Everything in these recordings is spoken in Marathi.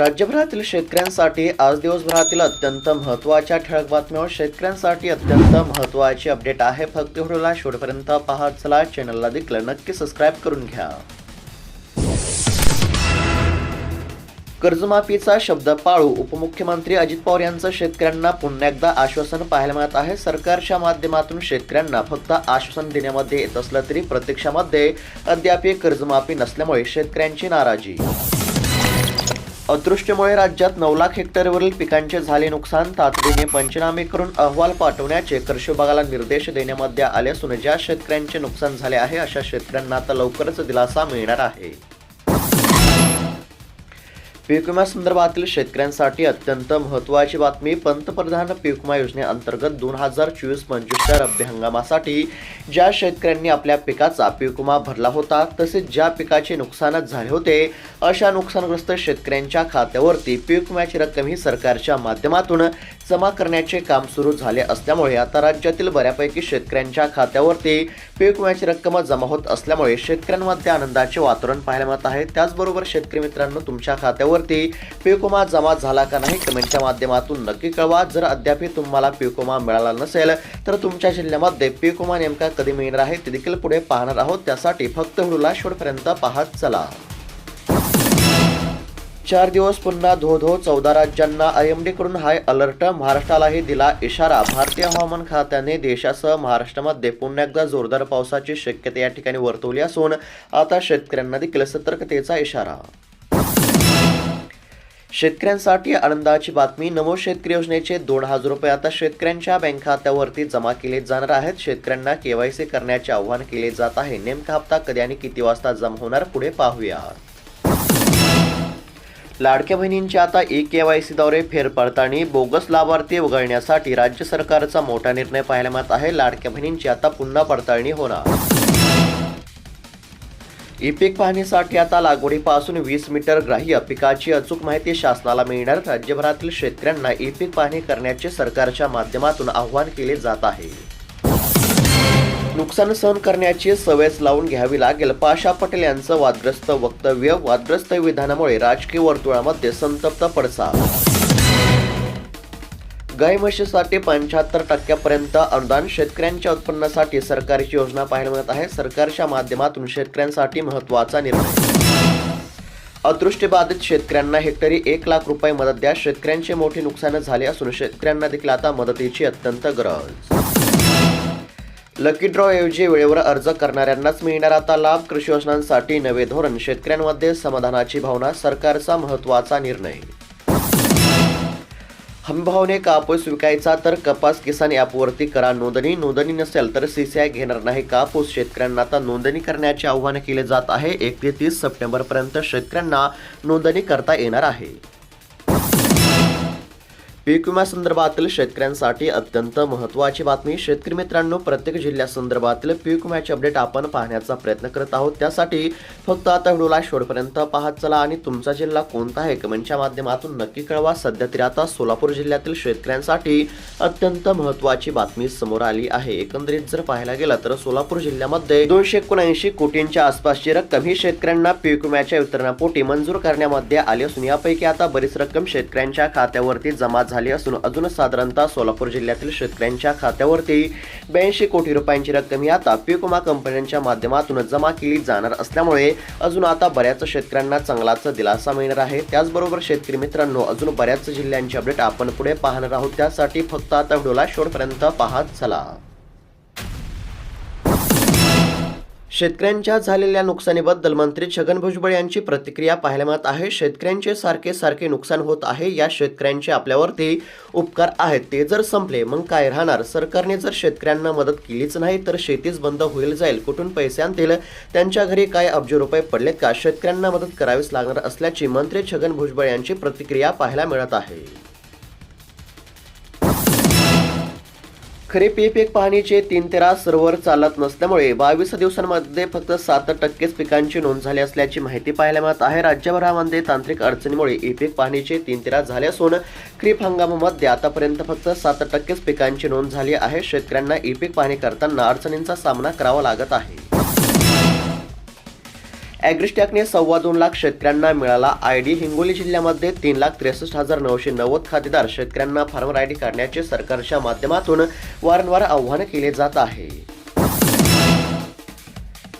राज्यभरातील शेतकऱ्यांसाठी आज दिवसभरातील अत्यंत महत्त्वाच्या ठळक बातम्यावर शेतकऱ्यांसाठी अत्यंत महत्त्वाची अपडेट आहे. फक्त व्हिडिओला शेवटपर्यंत पाहत चला. चॅनलला देखील नक्की सबस्क्राईब करून घ्या. कर्जमाफीचा शब्द पाळू उपमुख्यमंत्री अजित पवार यांचं शेतकऱ्यांना पुन्हा एकदा आश्वासन पाहायला मिळत आहे. सरकारच्या माध्यमातून शेतकऱ्यांना फक्त आश्वासन देण्यामध्ये येत असलं तरी प्रत्यक्षामध्ये अद्याप कर्जमाफी नसल्यामुळे शेतकऱ्यांची नाराजी. अदृश्यमुळे राज्यात नऊ लाख हेक्टरवरील पिकांचे झाले नुकसान. तातडीने पंचनामे करून अहवाल पाठवण्याचे कृषी विभागाला निर्देश देण्यामध्ये आले असून ज्या शेतकऱ्यांचे नुकसान झाले आहे अशा शेतकऱ्यांना आता लवकरच दिलासा मिळणार आहे. पीक विम्यासंदर्भातील शेतकऱ्यांसाठी अत्यंत महत्त्वाची बातमी. पंतप्रधान पीक विमा योजनेअंतर्गत दोन हजार चोवीस पंचवीसच्या रब्बी हंगामासाठी ज्या शेतकऱ्यांनी आपल्या पिकाचा पीक विमा भरला होता तसेच ज्या पिकाचे नुकसानच झाले होते अशा नुकसानग्रस्त शेतकऱ्यांच्या खात्यावरती पीक विम्याची रक्कम ही सरकारच्या माध्यमातून जमा करण्याचे काम सुरू झाले असल्यामुळे आता राज्यातील बऱ्यापैकी शेतकऱ्यांच्या खात्यावरती पीक विम्याची रक्कम जमा होत असल्यामुळे शेतकऱ्यांमध्ये आनंदाचे वातावरण पाहायला मिळत आहे. त्याचबरोबर शेतकरी मित्रांनो तुमच्या खात्यावरती पीक विमा जमा झाला का नाही कमेंटच्या माध्यमातून नक्की कळवा. जर अद्याप तुम्हाला पीक विमा मिळाला नसेल तर तुमच्या जिल्ह्यामध्ये पीक विमा नेमका कधी मिळणार आहे ते देखील पुढे पाहणार आहोत. त्यासाठी फक्त व्हिडिओला शेवटपर्यंत पाहत चला. चार दिवस पुन्हा धो धो चौदा राज्यांना आय एम डीकडून हाय अलर्ट महाराष्ट्रालाही दिला इशारा. भारतीय हवामान खात्याने देशासह महाराष्ट्रामध्ये पुन्हा एकदा जोरदार पावसाची शक्यता या ठिकाणी वर्तवली असून आता शेतकऱ्यांना देखील सतर्कतेचा इशारा. शेतकऱ्यांसाठी आनंदाची बातमी नमो शेतकरी योजनेचे दोन हजार रुपये आता शेतकऱ्यांच्या बँक खात्यावरती जमा केले जाणार आहेत. शेतकऱ्यांना केवायसी करण्याचे आवाहन केले जात आहे. नेमका हप्ता कधी आणि किती वाजता जमा होणार पुढे पाहूया. लाडक्या बहिणींची आता ई के वाय सीद्वारे फेरपडताळणी बोगस लाभार्थी वगळण्यासाठी राज्य सरकारचा मोठा निर्णय पाहायला मिळत आहे. लाडक्या बहिणींची आता पुन्हा पडताळणी होणार. ई पीक पाहणीसाठी आता लागवडीपासून वीस मीटर ग्राह्य पिकाची अचूक माहिती शासनाला मिळणार. राज्यभरातील शेतकऱ्यांना ई पीक पाहणी करण्याचे सरकारच्या माध्यमातून आवाहन केले जात आहे. नुकसान सहन करण्याची सवयच लावून घ्यावी लागेल. पाशा पटेल यांचं वादग्रस्त वक्तव्य वादग्रस्त विधानामुळे राजकीय वर्तुळामध्ये संतप्त पडसाद गाय म्हशीसाठी पंच्याहत्तर टक्क्यापर्यंत अनुदान शेतकऱ्यांच्या उत्पन्नासाठी सरकारची योजना पाहायला मिळत आहे. सरकारच्या माध्यमातून शेतकऱ्यांसाठी महत्त्वाचा निर्णय. अदृष्टीबाधित शेतकऱ्यांना हेक्टरी एक लाख रुपये मदत द्या. शेतकऱ्यांचे मोठे नुकसान झाले असून शेतकऱ्यांना देखील आता मदतीची अत्यंत गरज. लकी ड्रॉ ऐवजी वेळेवर अर्ज करणाऱ्यांनाच मिळणार आता लाभ. कृषी योजनांसाठी नवे धोरण. शेतकऱ्यांमध्ये समाधानाची भावना सरकारचा महत्त्वाचा निर्णय. हमीभावने कापूस विकायचा तर कपास किसान ॲपवरती करा नोंदणी. नोंदणी नसेल तर सीसीआय घेणार नाही कापूस. शेतकऱ्यांना आता नोंदणी करण्याचे आवाहन केले जात आहे. एक ते तीस सप्टेंबरपर्यंत शेतकऱ्यांना नोंदणी करता येणार आहे. पीक विम्यासंदर्भातील शेतकऱ्यांसाठी अत्यंत महत्त्वाची बातमी. शेतकरी मित्रांनो प्रत्येक जिल्ह्यासंदर्भातील पीक विम्याचे अपडेट आपण पाहण्याचा प्रयत्न करत आहोत. त्यासाठी फक्त आता व्हिडिओला शेवटपर्यंत पाहत चला आणि तुमचा जिल्हा कोणता आहे? कमेंटच्या माध्यमातून नक्की कळवा. सध्या तरी आता सोलापूर जिल्ह्यातील शेतकऱ्यांसाठी अत्यंत महत्त्वाची बातमी समोर आली आहे. एकंदरीत जर पाहायला गेलं तर सोलापूर जिल्ह्यामध्ये दोनशे एकोणऐंशी कोटींच्या आसपासची रक्कम ही शेतकऱ्यांना पीक विम्याच्या वितरणापोटी मंजूर करण्यामध्ये आली असून यापैकी आता बरीच रक्कम शेतकऱ्यांच्या खात्यावरती जमा झाली असून अजून साधारणतः सोलापूर जिल्ह्यातील शेतकऱ्यांच्या खात्यावरती ब्याऐंशी कोटी रुपयांची रक्कम ही आता पीक विमा कंपन्यांच्या माध्यमातून जमा केली जाणार असल्यामुळे अजून आता बऱ्याच शेतकऱ्यांना चांगलाच दिलासा मिळणार आहे. त्याचबरोबर शेतकरी मित्रांनो अजून बऱ्याच जिल्ह्यांचे अपडेट आपण पुढे पाहणार आहोत. त्यासाठी फक्त आता व्हिडिओला शेवटपर्यंत पाहत चला. शेतकऱ्यांच्या झालेल्या नुकसानीबद्दल मंत्री छगन भुजबळ यांची प्रतिक्रिया पाहायला मिळत आहे. शेतकऱ्यांचे सारखे सारखे नुकसान होत आहे. या शेतकऱ्यांचे आपल्यावरती उपकार आहेत. ते जर संपले मग काय राहणार? सरकारने जर शेतकऱ्यांना मदत केलीच नाही तर शेतीच बंद होईल जाईल. कुठून पैसे आणतील? त्यांच्या घरी काय अब्ज रुपये पडलेत का? शेतकऱ्यांना मदत करावीच लागणार असल्याची मंत्री छगन भुजबळ यांची प्रतिक्रिया पाहायला मिळत आहे. खरीप पीक पीक पाहणीचे तीन तेरा सर्व्हर चालत नसल्यामुळे बावीस दिवसांमध्ये फक्त सात टक्केच पिकांची नोंद झाली असल्याची माहिती पाहायला मिळत आहे. राज्यभरामध्ये तांत्रिक अडचणीमुळे ई पीक पाहणीचे तीन तेरा झाले असून खरीप हंगामामध्ये आतापर्यंत फक्त सात टक्केच पिकांची नोंद झाली आहे. शेतकऱ्यांना ई पीक पाहणी करताना अडचणींचा सामना करावा लागत आहे. ॲग्रिस्टॅकने सव्वा दोन लाख शेतकऱ्यांना मिळाला आय डी. हिंगोली जिल्ह्यामध्ये तीन लाख त्रेसष्ट हजार नऊशे नव्वद खातेदार शेतकऱ्यांना फार्मर आय डी काढण्याचे सरकारच्या माध्यमातून वारंवार आव्हान केले जात आहे.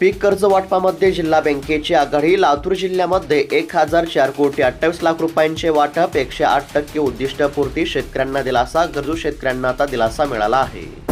पीक कर्ज वाटपामध्ये जिल्हा बँकेची आघाडी. लातूर जिल्ह्यामध्ये एक हजार चार कोटी अठ्ठावीस लाख रुपयांचे वाटप एकशे आठ टक्के उद्दिष्टपूर्ती शेतकऱ्यांना दिलासा गरजू शेतकऱ्यांना आता दिलासा मिळाला आहे.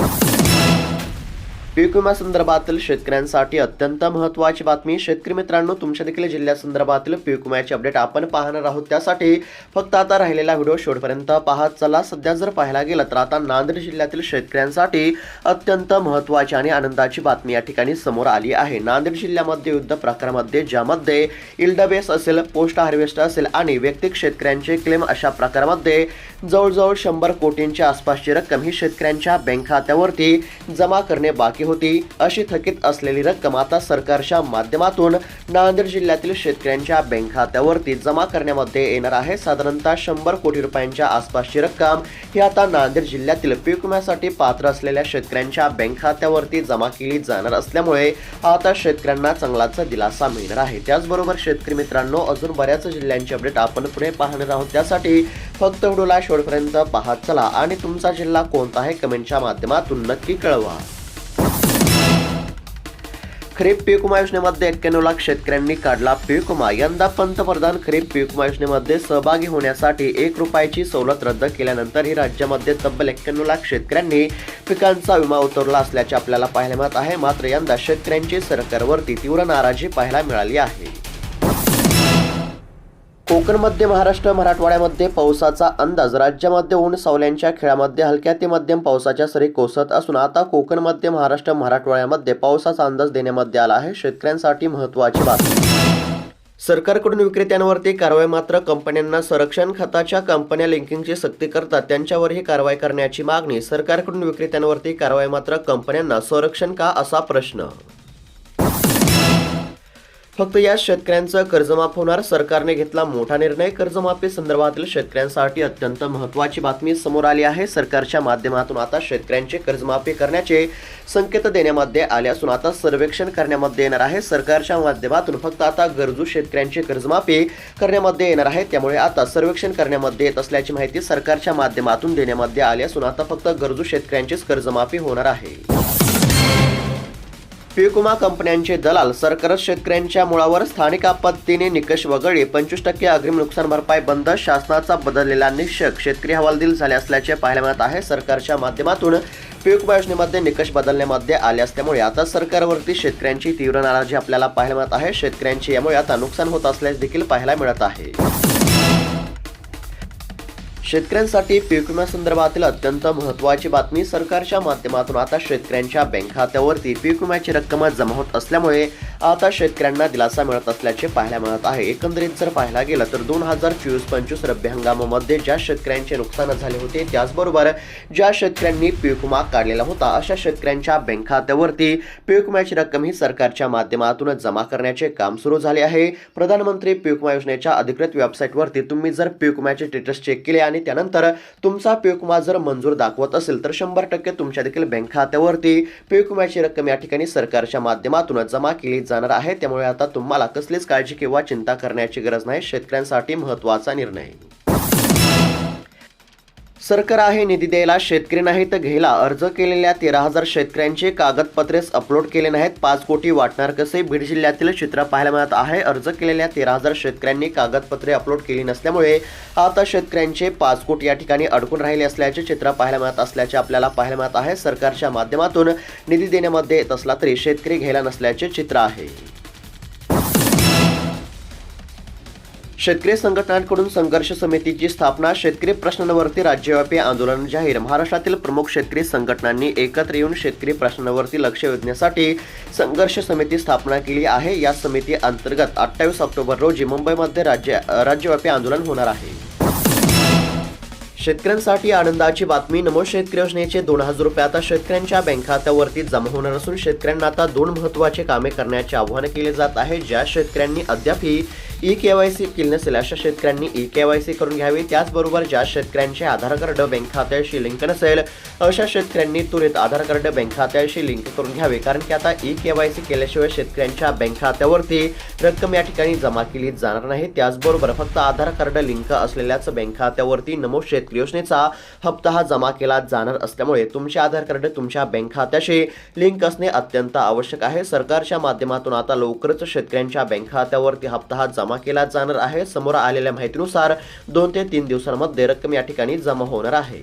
पीक विम्यासंदर्भातील शेतकऱ्यांसाठी अत्यंत महत्त्वाची बातमी. शेतकरी मित्रांनो तुमच्या देखील जिल्ह्यासंदर्भातील पीक विम्याचे अपडेट आपण पाहणार आहोत. त्यासाठी फक्त आता राहिलेला व्हिडिओ शेवटपर्यंत पाहत चला. सध्या जर पाहायला गेलं तर आता नांदेड जिल्ह्यातील शेतकऱ्यांसाठी अत्यंत महत्त्वाची आणि आनंदाची बातमी या ठिकाणी समोर आली आहे. नांदेड जिल्ह्यामध्ये युद्ध प्रकारामध्ये ज्यामध्ये इल्डबेस असेल पोस्ट हार्वेस्ट असेल आणि वैयक्तिक शेतकऱ्यांचे क्लेम अशा प्रकारामध्ये जवळजवळ शंभर कोटींच्या आसपासची रक्कम ही शेतकऱ्यांच्या बँक खात्यावरती जमा करणे बाकी होती. अशी थकीत असलेली रक्कम आता सरकारच्या माध्यमातून नांदेड जिल्ह्यातील शेतकऱ्यांच्या बँक खात्यावरती जमा करण्यामध्ये येणार आहे. साधारणतः शंभर कोटी रुपयांच्या आसपासची रक्कम ही आता नांदेड जिल्ह्यातील पीक विम्यासाठी पात्र असलेल्या शेतकऱ्यांच्या बँक खात्यावरती जमा केली जाणार असल्यामुळे आता शेतकऱ्यांना चांगलाच दिलासा मिळणार आहे. त्याचबरोबर शेतकरी मित्रांनो अजून बऱ्याच जिल्ह्यांचे अपडेट आपण पुढे पाहणार आहोत. त्यासाठी फक्त व्हिडिओला शेवटपर्यंत पाहत चला आणि तुमचा जिल्हा कोणता आहे कमेंटच्या माध्यमातून नक्की कळवा. खरीप पीक विमा योजनेमध्ये एक्क्याण्णव लाख शेतकऱ्यांनी काढला पीक विमा. यंदा पंतप्रधान खरीप पीक विमा योजनेमध्ये सहभागी होण्यासाठी एक रुपयाची सवलत रद्द केल्यानंतरही राज्यामध्ये तब्बल एक्क्याण्णव लाख शेतकऱ्यांनी पिकांचा विमा उतरला असल्याचे आपल्याला पाहायला मिळत आहे. मात्र यंदा शेतकऱ्यांची सरकारवरती तीव्र नाराजी पाहायला मिळाली आहे. कोकण मध्य महाराष्ट्र मराठवाड्यामध्ये पावसाचा अंदाज. राज्यामध्ये ऊन सावल्यांच्या खेळामध्ये हलक्या ते मध्यम पावसाच्या सरी कोसळत असून आता कोकण मध्य महाराष्ट्र मराठवाड्यामध्ये पावसाचा अंदाज देण्यामध्ये आला आहे. शेतकऱ्यांसाठी महत्त्वाची बातमी. सरकारकडून विक्रेत्यांवरती कारवाई मात्र कंपन्यांना संरक्षण खताच्या कंपन्या लिंकिंगची सक्ती करतात. त्यांच्यावरही कारवाई करण्याची मागणी. सरकारकडून विक्रेत्यांवरती कारवाई मात्र कंपन्यांना संरक्षण का? असा प्रश्न. फक्त या शेतकऱ्यांचं कर्जमाफ होणार. सरकारने घेतला मोठा निर्णय. कर्जमाफी संदर्भातील शेतकऱ्यांसाठी अत्यंत महत्त्वाची बातमी समोर आली आहे. सरकारच्या माध्यमातून आता शेतकऱ्यांचे कर्जमाफी करण्याचे संकेत देण्यामध्ये आले असून आता सर्वेक्षण करण्यामध्ये येणार आहे. सरकारच्या माध्यमातून फक्त आता गरजू शेतकऱ्यांची कर्जमाफी करण्यामध्ये येणार आहे. त्यामुळे आता सर्वेक्षण करण्यामध्ये येत असल्याची माहिती सरकारच्या माध्यमातून देण्यामध्ये आली असून आता फक्त गरजू शेतकऱ्यांचीच कर्जमाफी होणार आहे. पीक विमा कंपन्यांचे दलाल सरकारच शेतकऱ्यांच्या मुळावर स्थानिक आपत्तीने निकष वगळले. पंचवीस टक्के अग्रिम नुकसान भरपाई बंद शासनाचा बदललेला निश्चक शेतकरी हवालदिल झाले असल्याचे पाहायला मिळत आहे. सरकारच्या माध्यमातून पीक योजनेमध्ये निकष बदलण्यामध्ये आले असल्यामुळे आता सरकारवरती शेतकऱ्यांची तीव्र नाराजी आपल्याला पाहायला मिळत आहे. शेतकऱ्यांची यामुळे आता नुकसान होत असल्याचे देखील पाहायला मिळत आहे. शेतकऱ्यांसाठी पीक विम्यासंदर्भातील अत्यंत महत्त्वाची बातमी सरकारच्या माध्यमातून आता शेतकऱ्यांच्या बँक खात्यावरती पीक विम्याची रक्कम जमा होत असल्यामुळे आता शेतकऱ्यांना दिलासा मिळत असल्याचे पाहायला मिळत आहे. एकंदरीत जर पाहायला गेलं तर दोन हजार चोवीस पंचवीस रब्बी हंगामामध्ये ज्या शेतकऱ्यांचे नुकसान झाले होते त्याचबरोबर ज्या शेतकऱ्यांनी पीक विमा काढलेला होता अशा शेतकऱ्यांच्या बँक खात्यावरती पीक विम्याची रक्कम ही सरकारच्या माध्यमातून जमा करण्याचे काम सुरू झाले आहे. प्रधानमंत्री पीक विमा योजनेच्या अधिकृत वेबसाईटवरती तुम्ही जर पीक विम्याचे स्टेटस चेक केले आणि त्यानंतर तुमचा पीक विमा जर मंजूर दाखवत असेल तर शंभर टक्के तुमच्या देखील बँक खात्यावरती पीक विम्याची रक्कम या ठिकाणी सरकारच्या माध्यमातून जमा केली जाणार आहे. त्यामुळे आता तुम्हाला कसलीच काळजी किंवा चिंता करण्याची गरज नाही. शेतकऱ्यांसाठी महत्त्वाचा निर्णय. सरकार आहे निधी द्यायला शेतकरी नाही तर घ्यायला अर्ज केलेल्या तेरा हजार शेतकऱ्यांचे कागदपत्रेच अपलोड केले नाहीत. पाच कोटी वाटणार कसे? बीड जिल्ह्यातील चित्र पाहायला मिळत आहे. अर्ज केलेल्या तेरा हजार शेतकऱ्यांनी कागदपत्रे अपलोड केली नसल्यामुळे आता शेतकऱ्यांचे पाच कोटी या ठिकाणी अडकून राहिले असल्याचे चित्र पाहायला मिळत असल्याचे आपल्याला पाहायला मिळत आहे. सरकारच्या माध्यमातून निधी देण्यामध्ये येत असला तरी शेतकरी घ्यायला नसल्याचे चित्र आहे. शेतकरी संघटनांकडून संघर्ष समितीची स्थापना शेतकरी प्रश्नांवरती राज्यव्यापी आंदोलन जाहीर. महाराष्ट्रातील प्रमुख शेतकरी संघटनांनी एकत्र येऊन शेतकरी प्रश्नांवरती लक्ष वेधण्यासाठी संघर्ष समिती स्थापना केली आहे. या समिती अंतर्गत अठ्ठावीस ऑक्टोबर रोजी मुंबईमध्ये राज्य राज्यव्यापी आंदोलन होणार आहे. शेतकऱ्यांसाठी आनंदाची बातमी नमो शेतकरी योजनेचे दोन हजार रुपये आता शेतकऱ्यांच्या बँक खात्यावरती जमा होणार असून शेतकऱ्यांना आता दोन महत्त्वाचे कामे करण्याचे आवाहन केले जात आहे ज्या शेतकऱ्यांनी अद्यापही ई के वाय सी केली नसेल अशा शेतकऱ्यांनी ई के वाय सी करून घ्यावी. त्याचबरोबर ज्या शेतकऱ्यांचे आधार कार्ड बँक खात्याशी लिंक नसेल अशा शेतकऱ्यांनी त्वरित आधार कार्ड बँक खात्याशी लिंक करून घ्यावे. कारण की आता ई के वाय सी केल्याशिवाय शेतकऱ्यांच्या बँक खात्यावरती रक्कम या ठिकाणी जमा केली जाणार नाही. त्याचबरोबर फक्त आधार कार्ड लिंक असलेल्याच बँक खात्यावरती नमो शेतकरी योजनेचा हप्ता हा जमा केला जाणार असल्यामुळे तुमचे आधार कार्ड तुमच्या बँक खात्याशी लिंक असणे अत्यंत आवश्यक आहे. सरकारच्या माध्यमातून आता लवकरच शेतकऱ्यांच्या बँक खात्यावरती हप्ता हा जमा केला जाणार आहे. समोर आलेल्या माहितीनुसार दोन ते तीन दिवसांमध्ये रक्कम या ठिकाणी जमा होणार आहे.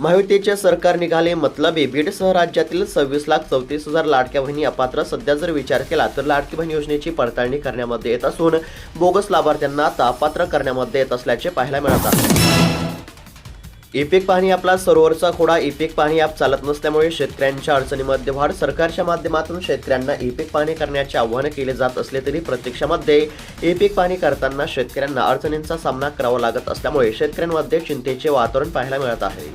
महायुतीचे सरकार निघाले मतलबी बीडसह राज्यातील सव्वीस लाख चौतीस हजार लाडक्या बहिणी अपात्र. सध्या जर विचार केला तर लाडकी बहीण योजनेची पडताळणी करण्यामध्ये येत असून बोगस लाभार्थ्यांना आता अपात्र करण्यामध्ये येत असल्याचे पाहायला मिळत आहे. इपिक पाणी आपला सरोवरचा खोडा. इपिक पाणी ॲप चालत नसल्यामुळे शेतकऱ्यांच्या अडचणीमध्ये वाढ. सरकारच्या माध्यमातून शेतकऱ्यांना ई पाणी करण्याचे आवाहन केले जात असले तरी प्रत्यक्षामध्ये इपिक पाणी करताना शेतकऱ्यांना अडचणींचा सामना करावा लागत असल्यामुळे शेतकऱ्यांमध्ये चिंतेचे वातावरण पाहायला मिळत आहे.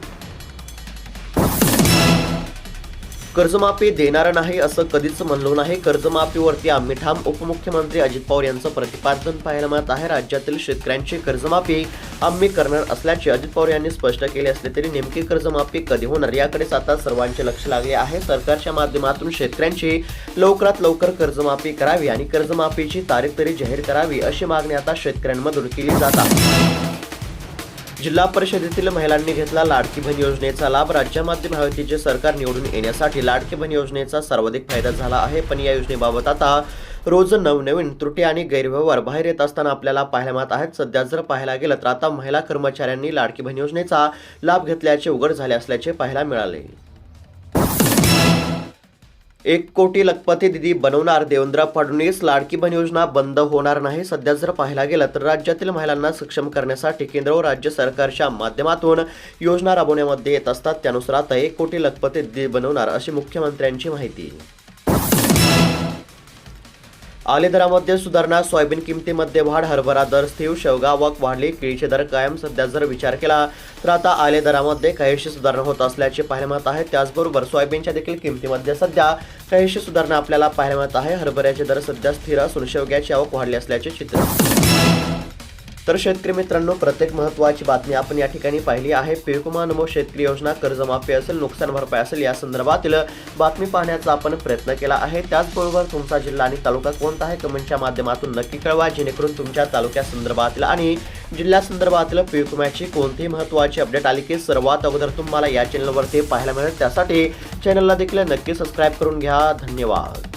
कर्जमाफी देणार नाही असं कधीच म्हणलो नाही. कर्जमाफीवरती आम्ही ठाम. उपमुख्यमंत्री अजित पवार यांचं प्रतिपादन पाहायला मिळत आहे. राज्यातील शेतकऱ्यांची कर्जमाफी आम्ही करणार असल्याचे अजित पवार यांनी स्पष्ट केले असले तरी नेमकी कर्जमाफी कधी होणार याकडेच आता सर्वांचे लक्ष लागले आहे. सरकारच्या माध्यमातून शेतकऱ्यांची लवकरात लवकर कर्जमाफी करावी आणि कर्जमाफीची तारीख तरी जाहीर करावी अशी मागणी आता शेतकऱ्यांमधून केली जात आहे. जिल्हा परिषदेतील महिलांनी घेतला लाडकी बहीण योजनेचा लाभ. राज्यामध्ये महायुतीचे सरकार निवडून येण्यासाठी लाडकी बहीण योजनेचा सर्वाधिक फायदा झाला आहे. पण या योजनेबाबत आता रोज नवनवीन त्रुटी आणि गैरव्यवहार बाहेर येत असताना आपल्याला पाहायला मिळत आहेत. सध्या जर पाहायला गेलं तर आता महिला कर्मचाऱ्यांनी लाडकी बहीण योजनेचा लाभ घेतल्याचे उघड झाले असल्याचे पाहायला मिळाले. एक कोटी लखपती दिदी बनवणार. देवेंद्र फडणवीस लाडकी बहीण योजना बंद होणार नाही. सध्या जर पाहायला गेलं तर राज्यातील महिलांना सक्षम करण्यासाठी केंद्र व राज्य सरकारच्या माध्यमातून योजना राबवण्यामध्ये येत असतात. त्यानुसार आता एक कोटी लखपती दिदी बनवणार अशी मुख्यमंत्र्यांची माहिती. आले दरामध्ये सुधारणा सोयाबीन किमतीमध्ये वाढ हरभरा दर स्थिर शेवगा वक वाढली केळीचे दर कायम सध्या जर विचार केला तर आता आले दरामध्ये काहीशी सुधारणा होत असल्याचे पाहायला मिळत आहे. त्याचबरोबर सोयाबीनच्या देखील किमतीमध्ये सध्या काहीशी सुधारणा आपल्याला पाहायला मिळत आहे. हरभऱ्याचे दर सध्या स्थिर असून शेवग्याची आवक वाढली असल्याचे चित्र तर शेतकरी मित्रांनो प्रत्येक महत्त्वाची बातमी आपण या ठिकाणी पाहिली आहे. पिळकुमा नमो शेतकरी योजना कर्जमाफी असेल नुकसान भरपाई असेल या संदर्भातील बातमी पाहण्याचा आपण प्रयत्न केला आहे. त्याचबरोबर तुमचा जिल्हा आणि तालुका कोणता आहे कमेंटच्या माध्यमातून नक्की कळवा जेणेकरून तुमच्या तालुक्या संदर्भातील आणि जिल्ह्या संदर्भातील पिळकुम्याची कोणतीही महत्त्वाची अपडेट आली की सर्वात अगोदर तुम्हाला या चॅनलवरती पाहायला मिळेल. त्यासाठी चॅनलला देखील नक्की सबस्क्राईब करून घ्या. धन्यवाद.